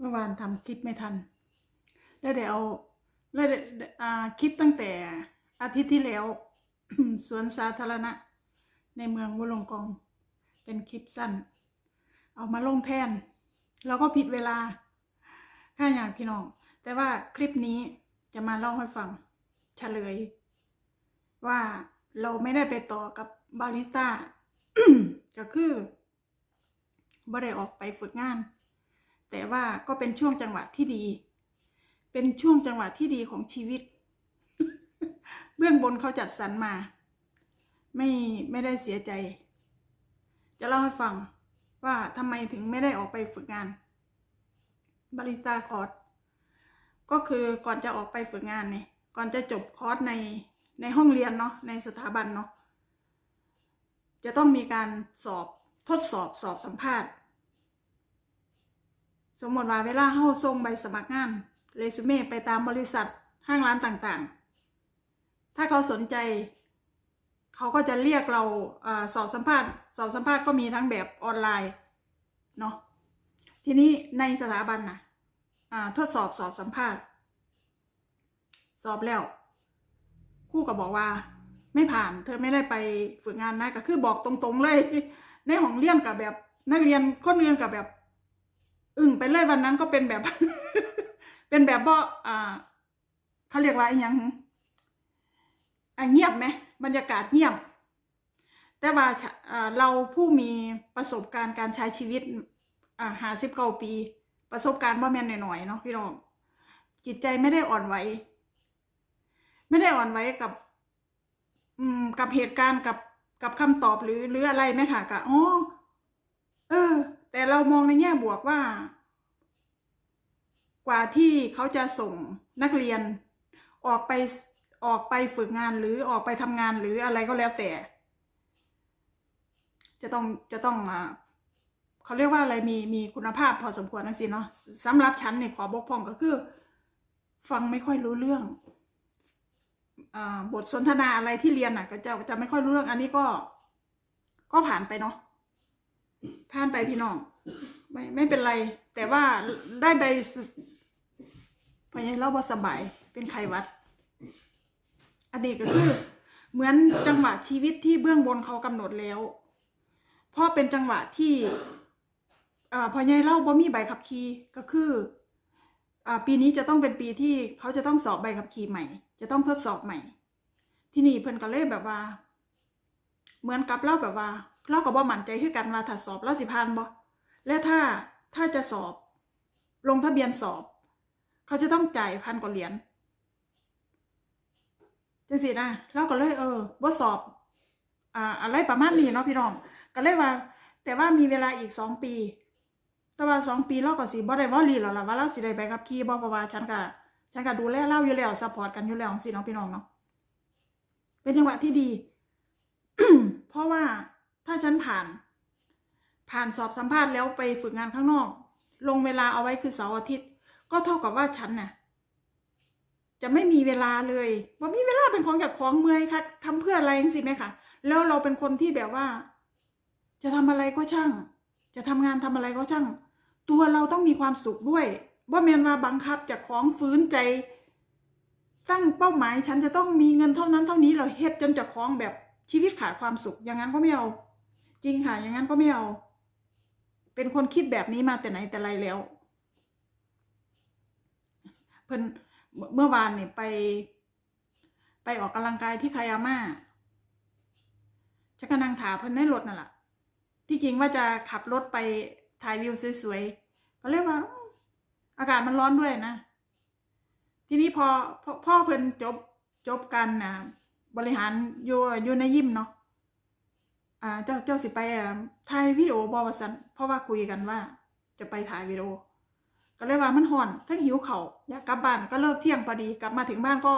เมื่อวานทำคลิปไม่ทันแล้วเดี๋ยวเอาแล้วเดี๋ยวอ่าคลิปตั้งแต่อาทิตย์ที่แล้ว สวนสาธารณะ ในเมืองวุลงกอง เป็นคลิปสั้น เอามาลงแทน แล้วก็ผิดเวลาค่าอย่างพี่น้อง แต่ว่าคลิปนี้จะมาเล่าให้ฟังเฉลย ว่าเราไม่ได้ไปต่อกับบาริสต้าก็คือบ่ได้ออกไปฝึกงาน แต่ว่าก็เป็นช่วงจังหวะที่ดี เป็นช่วงจังหวะที่ดีของชีวิต เบื้องบนเขาจัดสรรมา ไม่ไม่ได้เสียใจ จะเล่าให้ฟังว่าทำไมถึงไม่ได้ออกไปฝึกงาน บาริสต้าคอร์สก็คือก่อนจะออกไปฝึกงานเนี่ยก่อนจะจบคอร์สในในห้องเรียนเนาะในสถาบันเนาะจะต้องมีการสอบทดสอบสอบสัมภาษณ์ สมมติว่าเวลาเข้าส่งใบสมัครงานเรซูเม่ไปตามบริษัทห้างร้านต่างๆ ถ้าเขาสนใจ เขาก็จะเรียกเราอสอบสัมภาษณ์ สอบสัมภาษณ์ก็มีทั้งแบบออนไลน์เนาะทีนี้ในสถาบันนะอ่าทดสอบสอบสัมภาษณ์ สอบแล้วครู่ก็บอกว่า ไม่ผ่านเธอไม่ได้ไปฝึกงานนะก็คือบอกตรงๆเลย ในห้องเรียนกับแบบนักเรียนคนเรียนกับแบบ อึ้งไปเลยวันนั้นก็เป็นแบบ เป็นแบบว่าอ่าเขาเรียกว่าอหยังอะเงียบไหมบรรยากาศเงียบ แต่ว่าเราผู้มีประสบการณ์การใช้ชีวิตหาสิบเก้าปี ประสบการณ์ว่าแม่นหน่อยๆเนาะพี่น้องจิตใจไม่ได้อ่อนไหวไม่ได้อ่อนไหวกับอืมกับเหตุการณ์กับกับคำตอบหรือหรืออะไรไหมค่ะกับอ๋อเออ แต่เรามองในแง่บวกว่า กว่าที่เขาจะส่งนักเรียนออกไปออกไปฝึกงานหรือออกไปทำงานหรืออะไรก็แล้วแต่ จะต้องจะต้องอ่าเขาเรียกว่าอะไรมีมีคุณภาพพอสมควรนะสิเนาะสำหรับฉันเนี่ยขอบกพร่องก็คือ ฟังไม่ค่อยรู้เรื่องอบทสนทนาอะไรที่เรียนอะ ก็จะจะไม่ค่อยรู้เรื่องอันนี้ก็ ก็ผ่านไปเนาะผ่านไปพี่น้อง ไม่ไม่เป็นไร แต่ว่าได้ใบพยายเล่าว่าสบายเป็นไขวัด อันนี้ก็คือ เหมือนจังหวะชีวิตที่เบื้องบนเขากำหนดแล้วเพราะเป็นจังหวะที่อพอยายเล่าบ่มีใบขับขี่ก็คืออปีนี้จะต้องเป็นปีที่เขาจะต้องสอบใบขับขี่ใหม่ จะต้องทดสอบใหม่ ที่นี่เพิ่นก็เลยแบบว่า เหมือนกับเล่าแบบว่าเราก็บ่มั่นใจคือกันว่าถ้าสอบเราสิผ่านบ่ และถ้าถ้าจะสอบ ลงทะเบียนสอบ เขาจะต้องจ่ายพันกว่าเหรียญจังสินะเราก็เลยเออว่าสอบอ่าอะไรประมาณนี้เนาะพี่น้องก็เลยว่า แต่ว่ามีเวลาอีกสองปี แต่ว่าสองปีเราก็สิบ่ได้วอลีแล้วล่ะว่าเราสิได้ไปขับขี่บ่เพราะว่าฉันก็ฉันก็ดูแลเราอยู่แล้วซัพพอร์ตกันอยู่แล้วสิเนาะพี่น้องเนาะเป็นจังหวะที่ดี เพราะว่าถ้าฉันผ่าน ผ่านสอบสัมภาษณ์แล้วไปฝึกงานข้างนอก ลงเวลาเอาไว้คือเสาร์อาทิตย์ ก็เท่ากับว่าฉันน่ะ จะไม่มีเวลาเลยว่ามีเวลาเป็นของจากของเมื่อยค่ะทำเพื่ออะไรจังสิไหมคะแล้วเราเป็นคนที่แบบว่า จะทำอะไรก็ช่าง จะทำงานทำอะไรก็ช่าง ตัวเราต้องมีความสุขด้วยว่าแมนว่าบังคับจากของฟื้นใจ ตั้งเป้าหมาย ฉันจะต้องมีเงินเท่านั้นเท่านี้เราเฮ็ดจนจากของแบบชีวิตขาดความสุข อย่างนั้นก็ไม่เอา จริงค่ะ อย่างนั้นก็ไม่เอา เป็นคนคิดแบบนี้มาแต่ไหนแต่ไรแล้ว เพิ่นเมื่อวานเนี่ยไป ไปออกกำลังกายที่คายาม่าจะกำลังถาเพิ่นในรถนั่นแหละที่จริงว่าจะขับรถไปถ่ายวิวสวยๆก็เลยกว่าอืมอากาศมันร้อนด้วยนะ ทีนี้พอพอพ่อเพิ่นจบจบกันนะบริหารอยู่อยู่ในยิมเนาะ อ่าเจ้าเจ้าสิไปอ่าถ่ายวิดีโอบอวสันเพราะว่าคุยกันว่า จะไปถ่ายวิดีโอ ก็เลยว่ามันห่อนทั้งหิวเขาวอยากกลับบ้านก็เลิกเที่ยงพอดีกลับมาถึงบ้านก็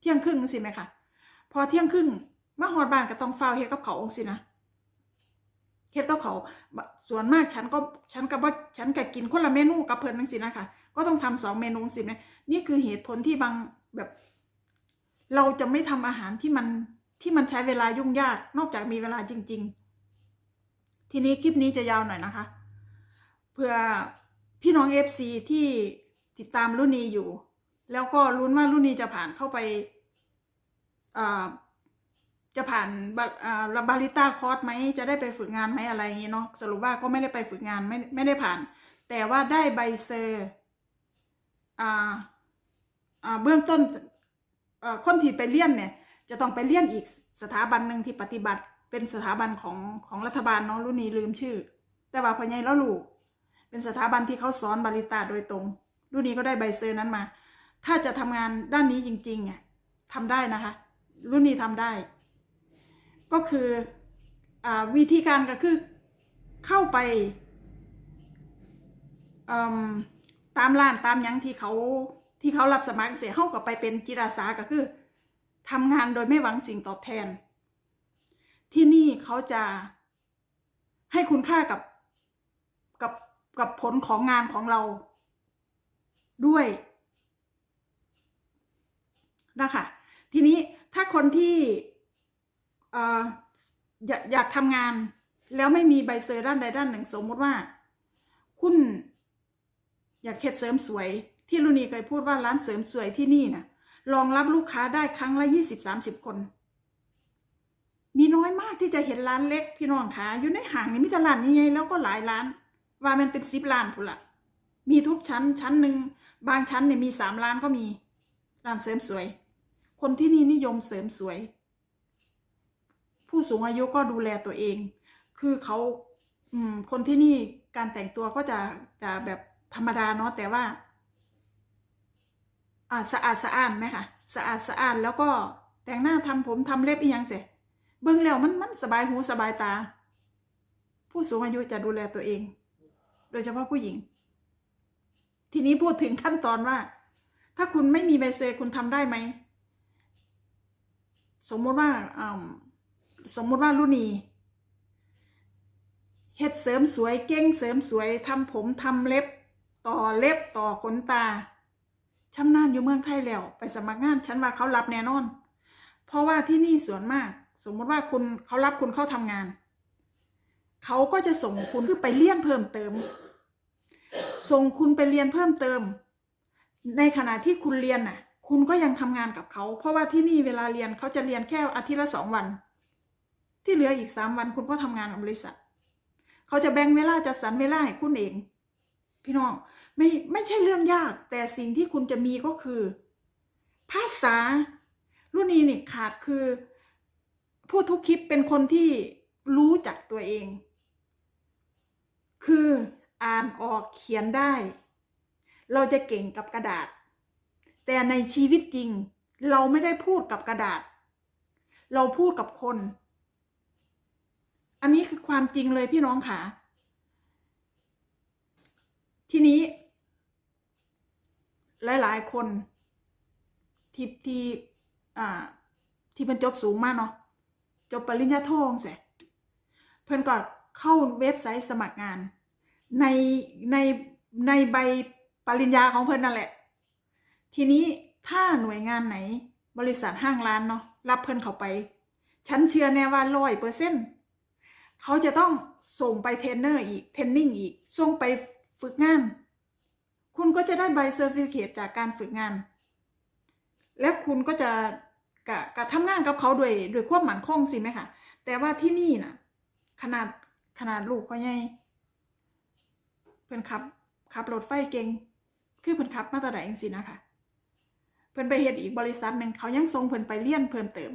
เที่ยงครึ่งสิไหมคะพอเที่ยงครึ่งมาหอดบ้านก็ต้องเฝ้าเฮ็ดกับเขาองสินะเฮ็ดกับเขาส่วนมากฉันก็ฉันกับว่าฉันก็กินคนละเมนูกับเพิ่นจังซี่นะคะก็ต้องทำสองเมนูสินะนี่คือเหตุผลที่บางแบบ เราจะไม่ทำอาหารที่มัน ที่มันใช้เวลายุ่งยาก นอกจากมีเวลาจริง ๆ ทีนี้คลิปนี้จะยาวหน่อยนะคะ เพื่อพี่น้องเอฟซีที่ติดตามรุ่นนี้อยู่ แล้วก็ลุ้นว่ารุ่นนี้จะผ่านเข้าไปจะผ่านบาอ่าบาริต้าคอร์สไหมจะได้ไปฝึกงานไหมอะไรอย่างนี้เนาะสรุปว่าก็ไม่ได้ไปฝึกงานไม่ไม่ได้ผ่าน แต่ว่าได้ใบเซอร์เบื้องต้นเอ่อคนที่ไปเรียนเนี่ย จะต้องไปเรียนอีกสถาบันหนึ่งที่ปฏิบัติเป็นสถาบันของของรัฐบาลเนาะรุ่นนี้ลืมชื่อ แต่ว่าพอใหญายแล้วลูกเป็นสถาบันที่เขาสอนบาริตาโดยตรง รุ่นนี้ก็ได้ใบเซอร์นั้นมา ถ้าจะทำงานด้านนี้จริงๆอะทำได้นะคะ รุ่นนี้ทำได้ ก็คืออาวิธีการก็คือเข้าไปตามร้านตามยังที่เขาที่เขารับสมัครเสียเข้ากับไปเป็นจิตอาสาก็คือ ทำงานโดยไม่หวังสิ่งตอบแทน ที่นี่เขาจะให้คุณค่ากับกับกับผลของงานของเรา ด้วยนะคะทีนี้ถ้าคนที่อยากอยากทำงานแล้วไม่มีใบเซอร์ด้านใดด้านหนึ่งสมมติว่า คุณอยากเฮ็ดเสริมสวย ที่ลุนีเคยพูดว่าร้านเสริมสวยที่นี่นะ รองรับลูกค้าได้ครั้งละยี่สิบสามสิบคน มีน้อยมากที่จะเห็นร้านเล็กพี่น้องขาอยู่ในห้างนี่มีต่ร้านใหญ่ๆแล้วก็หลายร้าน ว่ามันเป็นสิบร้านพุ่นละมีทุกชั้นชั้นหนึ่งบางชั้นเนี่ยมีสามร้านก็มีร้านเสริมสวย คนที่นี่นิยมเสริมสวย ผู้สูงอายุก็ดูแลตัวเอง คือเขาอืมคนที่นี่การแต่งตัวก็จะจะแบบธรรมดาเนาะแต่ว่า อ่าสะอาดสะอ้านไหมคะสะอาดสะอ้านแล้วก็แต่งหน้าทำผมทำเล็บอีหยังเสร็จเบิ่งแล้วมันมันสบายหูสบายตา ผู้สูงอายุจะดูแลตัวเอง โดยเฉพาะผู้หญิง ทีนี้พูดถึงขั้นตอนว่า ถ้าคุณไม่มีใบเซอร์คุณทำได้ไหมสมมติว่าอ่าสมมติว่ารุ่นีเฮ็ดเสริมสวยเก้งเสริมสวยทำผมทำเล็บ ต่อเล็บต่อขนตา ชำนาญอยู่เมืองไทยแล้วไปสมัครงานฉันว่าเขารับแน่นอน เพราะว่าที่นี่ส่วนมาก สมมติว่าคุณเขารับคุณเข้าทำงาน เขาก็จะส่งคุณคือไปเรียนเพิ่มเติม ส่งคุณไปเรียนเพิ่มเติม ในขณะที่คุณเรียนน่ะ คุณก็ยังทำงานกับเขา เพราะว่าที่นี่เวลาเรียนเขาจะเรียนแค่อาทิตย์ละสองวัน ที่เหลืออีกสามวันคุณก็ทำงานกับบริษัท เขาจะแบ่งเวลาจัดสรรเวลาให้คุณเอง พี่น้อง ไม่ไม่ใช่เรื่องยาก แต่สิ่งที่คุณจะมีก็คือ ภาษา รุ่นนี้นี่ขาดคือ ผู้ทุกคลิปเป็นคนที่รู้จักตัวเอง คืออ่านออกเขียนได้ เราจะเก่งกับกระดาษ แต่ในชีวิตจริง เราไม่ได้พูดกับกระดาษ เราพูดกับคน อันนี้คือความจริงเลยพี่น้องค่ะ ทีนี้ หลาย ๆ คนที่ที่อ่า ที่เป็นจบสูงมากเนาะจบปริญญาโทงเสเพื่นก็เข้าเว็บไซต์สมัครงาน ในในในใบปริญญาของเพื่นนั่นแหละ ทีนี้ถ้าหน่วยงานไหนบริษัทห้างร้านเนาะรับเพื่นเขาไป ฉันเชื่อแน่ว่าร้อยเปอร์เซ็นต์เขาจะต้องส่งไปเทรนเนอร์อีก เทรนนิ่งอีก ส่งไป ฝึกงาน คุณก็จะได้ใบเซอร์ติฟิเคตจากการฝึกงาน และคุณก็จะกะกะทำงานกับเขาด้วยด้วยความหมั่นคงสิไหมคะแต่ว่าที่นี่น่ะ ขนาดขนาดลูกพ่อใหญ่เพิ่อนขับขับรถไฟเก่งคือเพิ่อนขับมาตรใดเองสินะคะเพิ่อนไปเฮ็ดอีกบริษัทหนึ่งเขายังส่งเพิ่อนไปเรียนเพิ่มเติม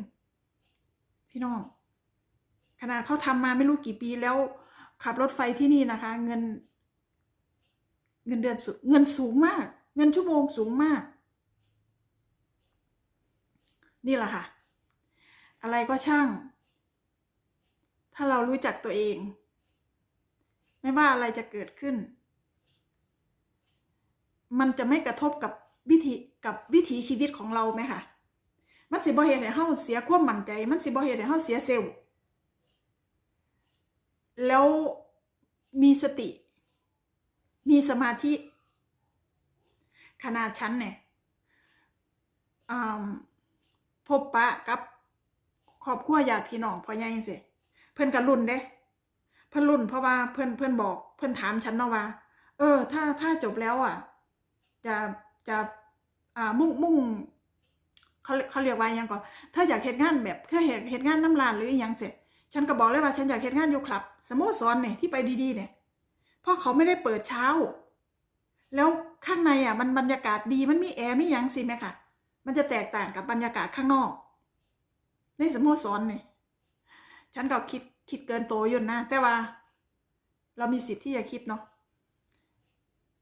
พี่น้องขนาดเขาทำมาไม่รู้กี่ปีแล้วขับรถไฟที่นี่นะคะ เงิน เงินเดือนสูงเงินสูงมาก เงินชั่วโมงสูงมาก นี่แหละค่ะ อะไรก็ช่าง ถ้าเรารู้จักตัวเอง ไม่ว่าอะไรจะเกิดขึ้น มันจะไม่กระทบกับวิธีกับวิถีชีวิตของเราไหมคะมันสิบ่เหตุให้เฮาเสียความมั่นใจ มันสิบ่เหตุให้เฮาเสียเซลล์แล้วมีสติ มีสมาธิ ขนาดฉันเนี่ยพบปะกับครอบครัวญาติพี่น้องพ่อใหญ่จังซี่เพิ่อนก็รุ่นเด้ เพิ่นรุ่นเพราะว่าเพิ่อนเพิ่อนบอกเพิ่อนถามฉันเนาะว่า เออ ถ้าถ้าจบแล้วอะ จะจะอ่ามุ่งมุ่งเขาเขาเรียกว่ายังก่อนถ้าอยากเห็นงานแบบแค่เห็นเห็นงานน้ำลานหรือยังเสร็จ ฉันก็บอกเลยว่าฉันอยากเห็นงานอยู่คลับ สโมสรเนี่ยที่ไปดีๆเนี่ย เพราะเขาไม่ได้เปิดเช้า แล้วข้างในอะ มันบรรยากาศดีมันมีแอร์ไม่ยั้งสิแม่ค่ะ มันจะแตกต่างกับบรรยากาศข้างนอก ในสโมสรเนี่ยฉันก็คิดคิดเกินโตยู่นะแต่ว่า เรามีสิทธิ์ที่จะคิดเนาะ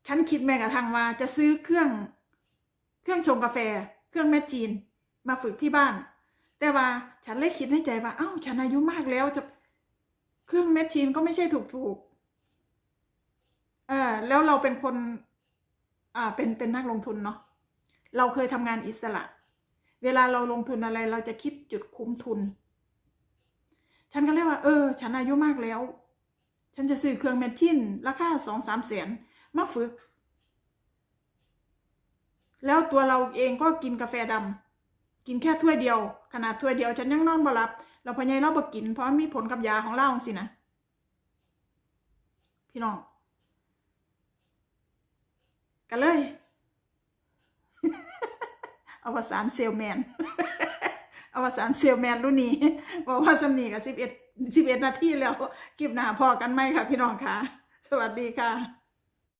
ฉันคิดแม้กระทั่งว่าจะซื้อเครื่อง เครื่องชงกาแฟ เครื่องแมชชีน มาฝึกที่บ้าน แต่ว่าฉันเลยคิดในใจว่า เอ้า ฉันอายุมากแล้วจะเครื่องแมชชีนก็ไม่ใช่ถูกถูกๆ เออแล้วเราเป็นคน อ่าเป็นเป็นนักลงทุนเนาะเราเคยทำงานอิสระ เวลาเราลงทุนอะไร เราจะคิดจุดคุ้มทุน ฉันก็เลยว่า เออ ฉันอายุมากแล้ว ฉันจะซื้อเครื่องแมชชีนราคาสองสามแสนมาฝึก แล้วตัวเราเองก็กินกาแฟดำกินแค่ถ้วยเดียว ขนาดถ้วยเดียว ฉันยังนอนบ่หลับ เราพยายเราบ่กิน เพราะมีผลกับยาของเราสินะพี่น้อง กันเลย อวสานเซลแมน อวสานเซลแมนรุ่นนี้บอกว่าสำนีกับสิบเอ็ดสิบเอ็ดนาทีแล้วคลิปหน้าพอกันไหมค่ะพี่น้องค่ะ สวัสดีค่ะ